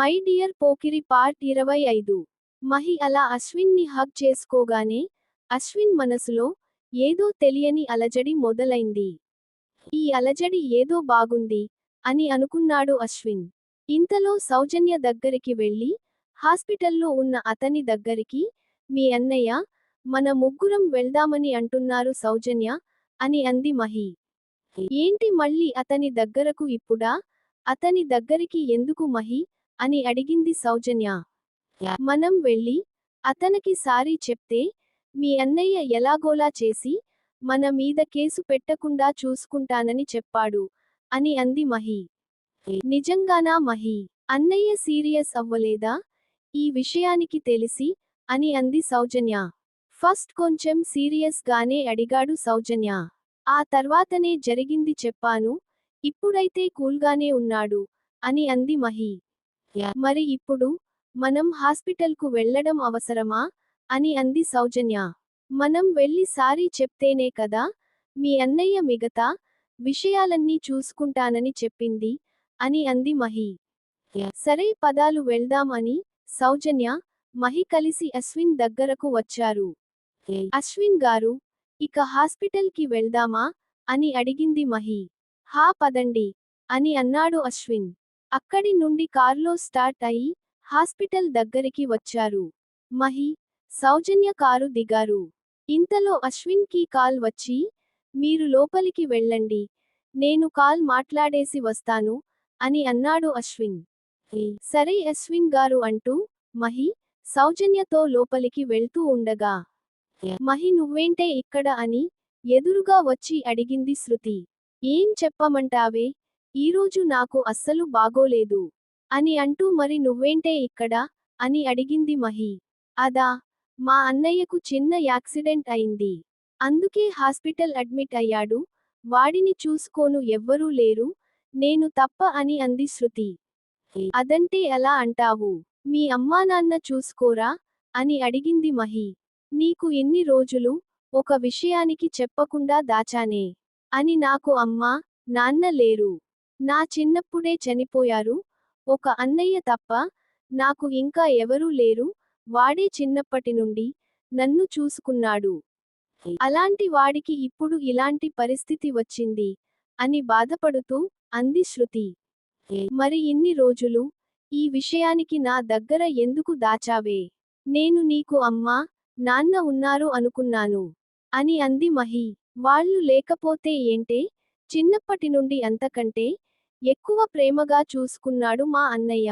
My dear Pokiri part ఇరవై ఐదు. మహి అలా అశ్విన్ని హగ్ చేసుకోగానే అశ్విన్ మనసులో ఏదో తెలియని అలజడి మొదలైంది. ఈ అలజడి ఏదో బాగుంది అని అనుకున్నాడు అశ్విన్. ఇంతలో సౌజన్య దగ్గరికి వెళ్ళి హాస్పిటల్లో ఉన్న అతని దగ్గరికి మీ అన్నయ్య మన ముగ్గురం వెళ్దామని అంటున్నారు సౌజన్య అని అంది మహి. ఏంటి మళ్ళీ అతని దగ్గరకు ఇప్పుడా? అతని దగ్గరికి ఎందుకు మహి? అని అడిగింది సౌజన్య. మనం వెళ్ళి అతనికి సారీ చెప్తే మీ అన్నయ్య ఎలాగోలా చేసి మన మీద కేసు పెట్టకుండా చూసుకుంటానని చెప్పాడు అని అంది మహి. నిజంగానా మహి? అన్నయ్య సీరియస్ అవ్వలేదా? ఈ విషయానికి తెలిసి అని అంది సౌజన్య. ఫస్ట్ కొంచెం సీరియస్ గానే అడిగాడు సౌజన్య. ఆ తర్వాతనే జరిగింది చెప్పాను ఇప్పుడైతే కూల్గానే ఉన్నాడు అని అంది మహి. మరి ఇప్పుడు మనం హాస్పిటల్కు వెళ్ళడం అవసరమా? అని అంది సౌజన్య. మనం వెళ్ళి సారీ చెప్తేనే కదా? మీ అన్నయ్య మిగతా విషయాలన్నీ చూసుకుంటానని చెప్పింది అని అంది మహి. సరే పదాలు వెళ్దాం అని సౌజన్య మహి కలిసి అశ్విన్ దగ్గరకు వచ్చారు. అశ్విన్ గారు ఇక హాస్పిటల్కి వెళ్దామా? అని అడిగింది మహి. హా పదండి అని అన్నాడు అశ్విన్. అక్కడి నుండి కారులో స్టార్ట్ అయి హాస్పిటల్ దగ్గరికి వచ్చారు. మహి సౌజన్య కారు దిగారు. ఇంతలో అశ్విన్కి కాల్ వచ్చి మీరు లోపలికి వెళ్ళండి. నేను కాల్ మాట్లాడేసి వస్తాను అని అన్నాడు అశ్విన్. సరే అశ్విన్ గారు అంటూ మహి సౌజన్యతో లోపలికి వెళ్తూ ఉండగా మహి నువ్వేంటే ఇక్కడ అని ఎదురుగా వచ్చి అడిగింది శృతి. ఏం చెప్పమంటావే? ఈరోజు నాకు అస్సలు బాగోలేదు. అని అంటూ మరి నువ్వేంటే ఇక్కడ? అని అడిగింది మహి. అదా మా అన్నయ్యకు చిన్న యాక్సిడెంట్ అయింది. అందుకే హాస్పిటల్ అడ్మిట్ అయ్యాడు. వాడిని చూసుకోను ఎవ్వరూ లేరు. నేను తప్ప అని అంది శృతి. అదంటే ఎలా అంటావు? మీ అమ్మానాన్న చూసుకోరా? అని అడిగింది మహి. నీకు ఎన్ని రోజులు? ఒక విషయానికి చెప్పకుండా దాచానే. అని నాకు అమ్మా నాన్న లేరు. నా చిన్నప్పుడే చనిపోయారు. ఒక అన్నయ్య తప్ప నాకు ఇంకా ఎవరూ లేరు. వాడే చిన్నప్పటి నుండి నన్ను చూసుకున్నాడు. అలాంటి వాడికి ఇప్పుడు ఇలాంటి పరిస్థితి వచ్చింది అని బాధపడుతూ అంది శృతి. మరి ఇన్ని రోజులు ఈ విషయానికి నా దగ్గర ఎందుకు దాచావే? నేను నీకు అమ్మా నాన్న ఉన్నారు అనుకున్నాను అని అంది మహి. వాళ్ళు లేకపోతే ఏంటే? చిన్నప్పటి నుండి అంతకంటే ఎక్కువ ప్రేమగా చూసుకున్నాడు మా అన్నయ్య.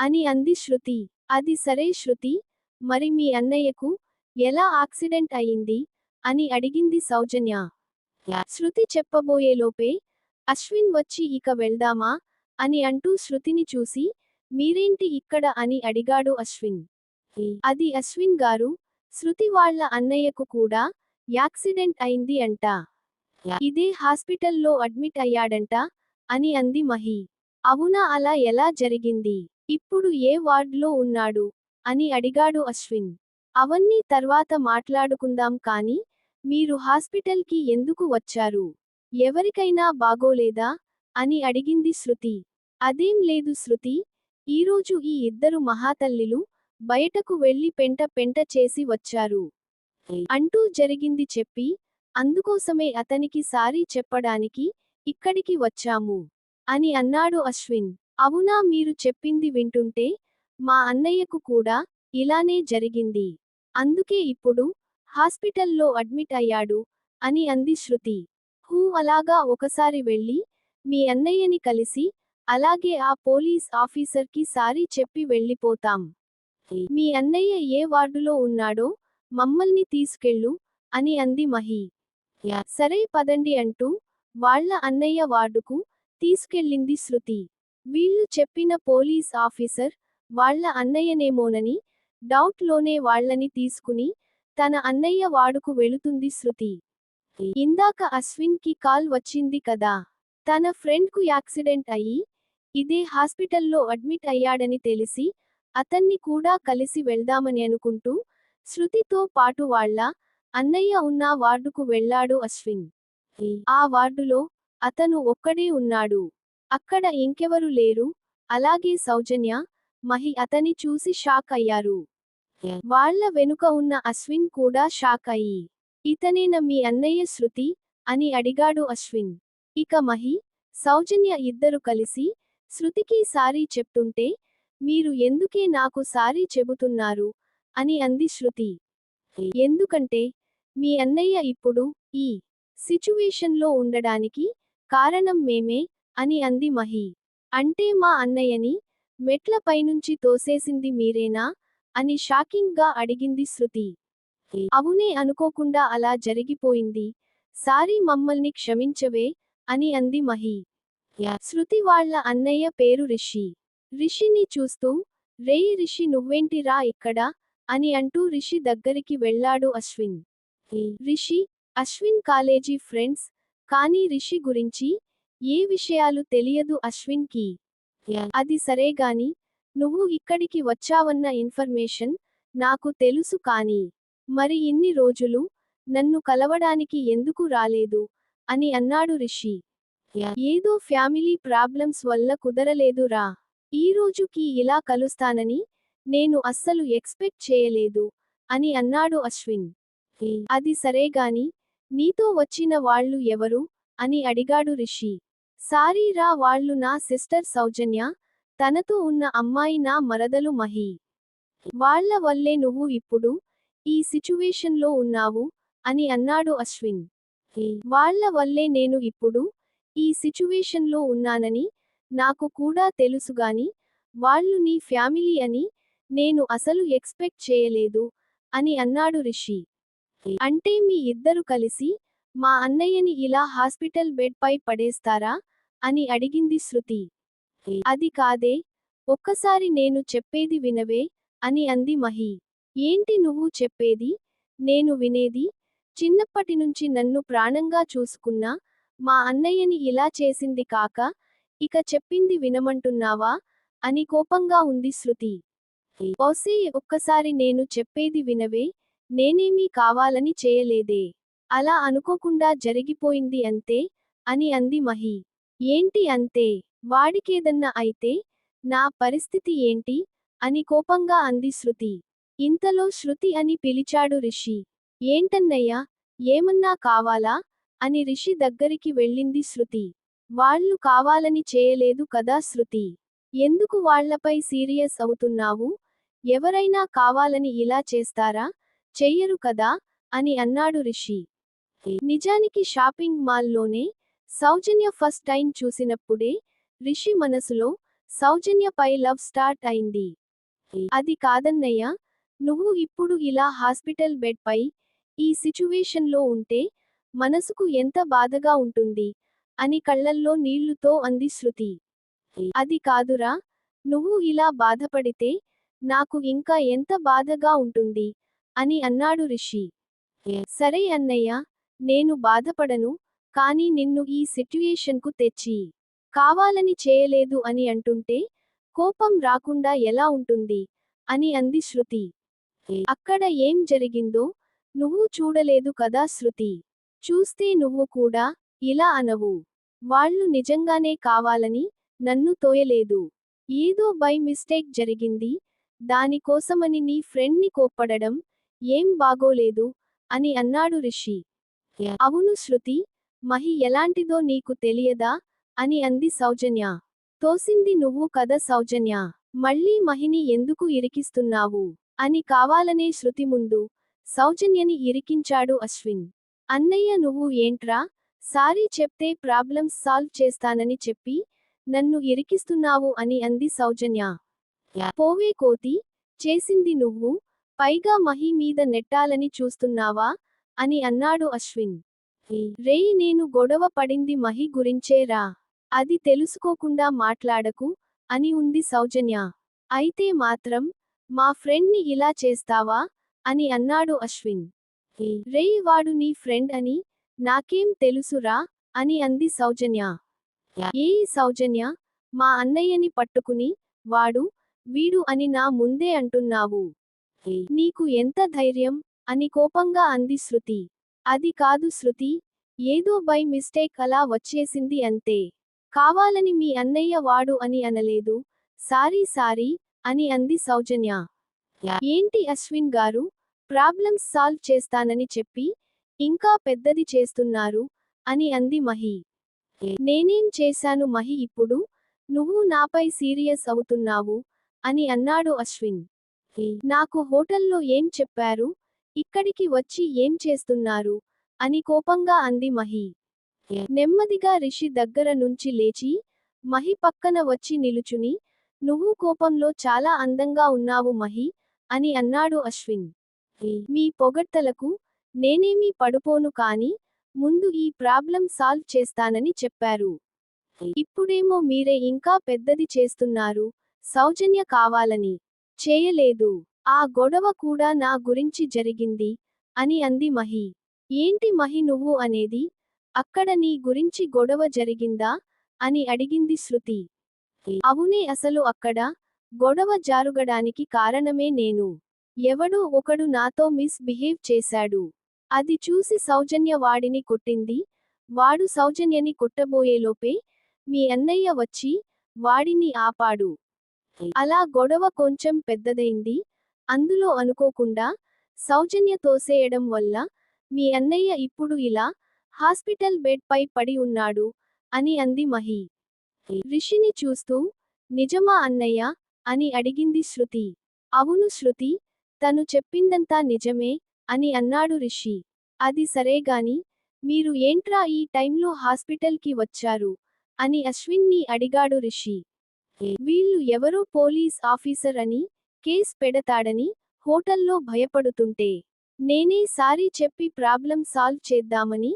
అని అంది శృతి. అది సరే శృతి మరి మీ అన్నయ్యకు ఎలా యాక్సిడెంట్ అయింది అని అడిగింది సౌజన్య. శృతి చెప్పబోయేలోపే అశ్విన్ వచ్చి ఇక వెళ్దామా? అని అంటూ శృతిని చూసి మీరేంటి ఇక్కడ అని అడిగాడు అశ్విన్. అది అశ్విన్ గారు శృతి వాళ్ళ అన్నయ్యకు కూడా యాక్సిడెంట్ అయింది అంట. ఇదే హాస్పిటల్లో అడ్మిట్ అయ్యాడంట అని అంది మహి. అవునా అలా ఎలా జరిగింది? ఇప్పుడు ఏ వార్డ్లో ఉన్నాడు? అని అడిగాడు అశ్విన్. అవన్నీ తర్వాత మాట్లాడుకుందాం కానీ మీరు హాస్పిటల్కి ఎందుకు వచ్చారు? ఎవరికైనా బాగోలేదా? అని అడిగింది శృతి. అదేం లేదు శృతి. ఈరోజు ఈ ఇద్దరు మహాతల్లిలు బయటకు వెళ్ళి పెంట పెంట చేసి వచ్చారు. అంటూ జరిగింది చెప్పి అందుకోసమే అతనికి సారీ చెప్పడానికి ఇక్కడికి వచ్చాము. అని అన్నాడు అశ్విన్. అవునా మీరు చెప్పింది వింటుంటే మా అన్నయ్యకు కూడా ఇలానే జరిగింది. అందుకే ఇప్పుడు హాస్పిటల్లో అడ్మిట్ అయ్యాడు అని అంది శృతి. హూ అలాగా ఒకసారి వెళ్ళి మీ అన్నయ్యని కలిసి అలాగే ఆ పోలీస్ ఆఫీసర్కి సారీ చెప్పి వెళ్ళిపోతాం. మీ అన్నయ్య ఏ వార్డులో ఉన్నాడో మమ్మల్ని తీసుకెళ్ళు అని అంది మహి. సరే పదండి అంటూ వాళ్ళ అన్నయ్య వార్డుకు తీసుకెళ్ళింది శృతి. వీళ్ళు చెప్పిన పోలీస్ ఆఫీసర్ వాళ్ళ అన్నయ్యనేమోనని డౌట్లోనే వాళ్ళని తీసుకుని తన అన్నయ్య వాడుకు వెళుతుంది శృతి. ఇందాక అశ్విన్కి కాల్ వచ్చింది కదా. తన ఫ్రెండ్కు యాక్సిడెంట్ అయ్యి ఇదే హాస్పిటల్లో అడ్మిట్ అయ్యాడని తెలిసి అతన్ని కూడా కలిసి వెళ్దామని అనుకుంటూ శృతితో పాటు వాళ్ళ అన్నయ్య ఉన్న వార్డుకు వెళ్ళాడు అశ్విన్. ఆ వార్డులో అతను ఒక్కడే ఉన్నాడు. అక్కడ ఇంకెవరు లేరు. అలాగే సౌజన్య మహి అతని చూసి షాక్ అయ్యారు. వాళ్ళ వెనుక ఉన్న అశ్విన్ కూడా షాక్ అయ్యి ఇతనేన మీ అన్నయ్య శృతి? అని అడిగాడు అశ్విన్. ఇక మహి సౌజన్య ఇద్దరు కలిసి శృతికి సారీ చెప్తుంటే మీరు ఎందుకే నాకు సారీ చెబుతున్నారు? అని అంది శృతి. ఎందుకంటే మీ అన్నయ్య ఇప్పుడు ఈ సిచ్యువేషన్లో ఉండడానికి కారణం మేమే అని అంది మహి. అంటే మా అన్నయ్యని మెట్ల పైనుంచి తోసేసింది మీరేనా? అని షాకింగ్గా అడిగింది శృతి. అవునే అనుకోకుండా అలా జరిగిపోయింది. సారీ మమ్మల్ని క్షమించవే అని అంది మహి. శృతి వాళ్ళ అన్నయ్య పేరు రిషి. రిషిని చూస్తూ రేయ్ రిషి నువ్వేంటిరా ఇక్కడ? అని అంటూ రిషి దగ్గరికి వెళ్ళాడు అశ్విన్. రిషి అశ్విన్ కాలేజీ ఫ్రెండ్స్ కానీ రిషి గురించి ఏ విషయాలు తెలియదు అశ్విన్కి అది సరే గాని నువ్వు ఇక్కడికి వచ్చావన్న ఇన్ఫర్మేషన్ నాకు తెలుసు కానీ మరి ఇన్ని రోజులు నన్ను కలవడానికి ఎందుకు రాలేదు అని అన్నాడు రిషి. ఏదో ఫ్యామిలీ ప్రాబ్లమ్స్ వల్ల కుదరలేదురా ఈ రోజుకి ఇలా కలుస్తానని నేను అస్సలు ఎక్స్పెక్ట్ చేయలేదు అని అన్నాడు అశ్విన్. అది సరేగాని నీతో వచ్చిన వాళ్ళు ఎవరు? అని అడిగాడు రిషి. సారీరా వాళ్ళు నా సిస్టర్ సౌజన్య తనతో ఉన్న అమ్మాయి నా మరదలు మహి. వాళ్ళ వల్లే నువ్వు ఇప్పుడు ఈ సిచ్యువేషన్లో ఉన్నావు అని అన్నాడు అశ్విన్. వాళ్ళ వల్లే నేను ఇప్పుడు ఈ సిచ్యువేషన్లో ఉన్నానని నాకు కూడా తెలుసుగాని వాళ్ళు నీ ఫ్యామిలీ అని నేను అసలు ఎక్స్పెక్ట్ చేయలేదు అని అన్నాడు రిషి. అంటే మీ ఇద్దరు కలిసి మా అన్నయ్యని ఇలా హాస్పిటల్ బెడ్ పై పడేస్తారా? అని అడిగింది శృతి. అది కాదే ఒక్కసారి నేను చెప్పేది వినవే అని అంది మహి. ఏంటి నువ్వు చెప్పేది? నేను వినేది? చిన్నప్పటి నుంచి నన్ను ప్రాణంగా చూసుకున్నా మా అన్నయ్యని ఇలా చేసింది కాక ఇక చెప్పింది వినమంటున్నావా? అని కోపంగా ఉంది శృతి. ఓసే ఒక్కసారి నేను చెప్పేది వినవే నేనేమీ కావాలని చేయలేదే. అలా అనుకోకుండా జరిగిపోయింది అంతే అని అంది మహి. ఏంటి అంతే? వాడికేదన్నా అయితే నా పరిస్థితి ఏంటి? అని కోపంగా అంది శృతి. ఇంతలో శృతి అని పిలిచాడు రిషి. ఏంటన్నయ్యా ఏమన్నా కావాలా? అని రిషి దగ్గరికి వెళ్ళింది శృతి. వాళ్ళు కావాలని చేయలేదు కదా శృతి. ఎందుకు వాళ్ళపై సీరియస్ అవుతున్నావు? ఎవరైనా కావాలని ఇలా చేస్తారా? చెయ్యరు కదా? అని అన్నాడు రిషి. నిజానికి షాపింగ్ మాల్లోనే సౌజన్య ఫస్ట్ టైం చూసినప్పుడే రిషి మనసులో సౌజన్యపై లవ్ స్టార్ట్ అయింది. అది కాదన్నయ్య నువ్వు ఇప్పుడు ఇలా హాస్పిటల్ బెడ్ పై ఈ సిచ్యువేషన్లో ఉంటే మనసుకు ఎంత బాధగా ఉంటుంది అని కళ్ళల్లో నీళ్ళుతో అంది శృతి. అది కాదురా నువ్వు ఇలా బాధపడితే నాకు ఇంకా ఎంత బాధగా ఉంటుంది అని అన్నాడు రిషి. సరే అన్నయ్య నేను బాధపడను కాని నిన్ను ఈ సిట్యుయేషన్కు తెచ్చి కావాలని చేయలేదు అని అంటుంటే కోపం రాకుండా ఎలా ఉంటుంది? అని అంది శృతి. అక్కడ ఏం జరిగిందో నువ్వు చూడలేదు కదా శృతి. చూస్తే నువ్వు కూడా ఇలా అనవు. వాళ్ళు నిజంగానే కావాలని నన్ను తోయలేదు. ఏదో బై మిస్టేక్ జరిగింది దానికోసమని నీ ఫ్రెండ్ని కోప్పడడం ఏం బాగోలేదు అని అన్నాడు రిషి. అవును శృతి మహి ఎలాంటిదో నీకు తెలియదా అని అంది సౌజన్య. తోసింది నువ్వు కదా సౌజన్య. మళ్ళీ మహిని ఎందుకు ఇరికిస్తున్నావు అని కావాలనే శృతి ముందు సౌజన్యని ఇరికించాడు అశ్విన్. అన్నయ్య నువ్వు ఏంట్రా? సారీ చెప్తే ప్రాబ్లమ్స్ సాల్వ్ చేస్తానని చెప్పి నన్ను ఇరికిస్తున్నావు అని అంది సౌజన్య. పోవే కోతి చేసింది నువ్వు పైగా మహి మీద నెట్టాలని చూస్తున్నావా? అని అన్నాడు అశ్విన్. రేయ్ నేను గొడవ పడింది మహి గురించేరా అది తెలుసుకోకుండా మాట్లాడకు అని ఉంది సౌజన్య. అయితే మాత్రం మా ఫ్రెండ్ని ఇలా చేస్తావా? అని అన్నాడు అశ్విన్. రేయ్ వాడు నీ ఫ్రెండ్ అని నాకేం తెలుసురా అని అంది సౌజన్య. ఏ సౌజన్య? మా అన్నయ్యని పట్టుకుని వాడు వీడు అని నా ముందే అంటున్నావు. నీకు ఎంత ధైర్యం? అని కోపంగా అంది శృతి. అది కాదు శృతి ఏదో బై మిస్టేక్ అలా వచ్చేసింది అంతే. కావాలని మీ అన్నయ్య వాడు అని అనలేదు. సారీ సారీ అని అంది సౌజన్య. ఏంటి అశ్విన్ గారు? ప్రాబ్లమ్స్ సాల్వ్ చేస్తానని చెప్పి ఇంకా పెద్దది చేస్తున్నారు అని అంది మహి. నేనేం చేశాను మహి ఇప్పుడు? నువ్వు నాపై సీరియస్ అవుతున్నావు అని అన్నాడు అశ్విన్. నాకు హోటల్లో ఏం చెప్పారు? ఇక్కడికి వచ్చి ఏం చేస్తున్నారు? అని కోపంగా అంది మహి. నెమ్మదిగా రిషి దగ్గర నుంచి లేచి మహి పక్కన వచ్చి నిలుచుని నువ్వు కోపంలో చాలా అందంగా ఉన్నావు మహి అని అన్నాడు అశ్విన్. మీ పొగడ్తలకు నేనేమీ పడుపోను కాని ముందు ఈ ప్రాబ్లం సాల్వ్ చేస్తానని చెప్పారు. ఇప్పుడేమో మీరే ఇంకా పెద్దది చేస్తున్నారు సౌజన్య కావాలని. చేయలేదు. ఆ గొడవ కూడా నా గురించి జరిగింది అని అంది మహి. ఏంటి మహి నువ్వు అనేది? అక్కడ నీ గురించి గొడవ జరిగిందా? అని అడిగింది శృతి. అవునే అసలు అక్కడ గొడవ జారుగడానికి కారణమే నేను. ఎవడో ఒకడు నాతో మిస్ బిహేవ్ చేశాడు. అది చూసి సౌజన్య వాడిని కొట్టింది. వాడు సౌజన్యని కొట్టబోయేలోపే మీ అన్నయ్య వచ్చి వాడిని ఆపాడు. అలా గొడవ కొంచెం పెద్దదైంది. అందులో అనుకోకుండా సౌజన్య తోసేయడం వల్ల మీ అన్నయ్య ఇప్పుడు ఇలా హాస్పిటల్ బెడ్ పై పడి ఉన్నాడు అని అంది మహి. రిషిని చూస్తూ నిజమా అన్నయ్య అని అడిగింది శృతి. అవును శృతి తను చెప్పిందంతా నిజమే అని అన్నాడు రిషి. అది సరేగాని మీరు ఏంట్రా ఈ టైంలో హాస్పిటల్కి వచ్చారు అని అశ్విన్ని అడిగాడు రిషి. వీళ్ళు ఎవరో పోలీస్ ఆఫీసర్ అని కేస్ పెడతాడని హోటల్లో భయపడుతుంటే నేనే సారీ చెప్పి ప్రాబ్లం సాల్వ్ చేద్దామని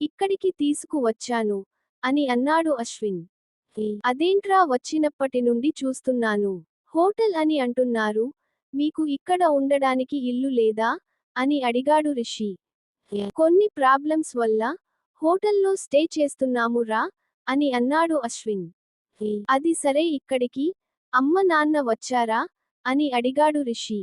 ఇక్కడికి తీసుకువచ్చాను అని అన్నాడు అశ్విన్. అదేంట్రా వచ్చినప్పటి నుండి చూస్తున్నాను. హోటల్ అని అంటున్నారు మీకు ఇక్కడ ఉండడానికి ఇల్లు లేదా అని అడిగాడు రిషి. కొన్ని ప్రాబ్లమ్స్ వల్ల హోటల్లో స్టే చేస్తున్నాము రా అని అన్నాడు అశ్విన్. అది సరే ఇక్కడికి. అమ్మ నాన్న వచ్చారా? అని అడిగాడు రిషి.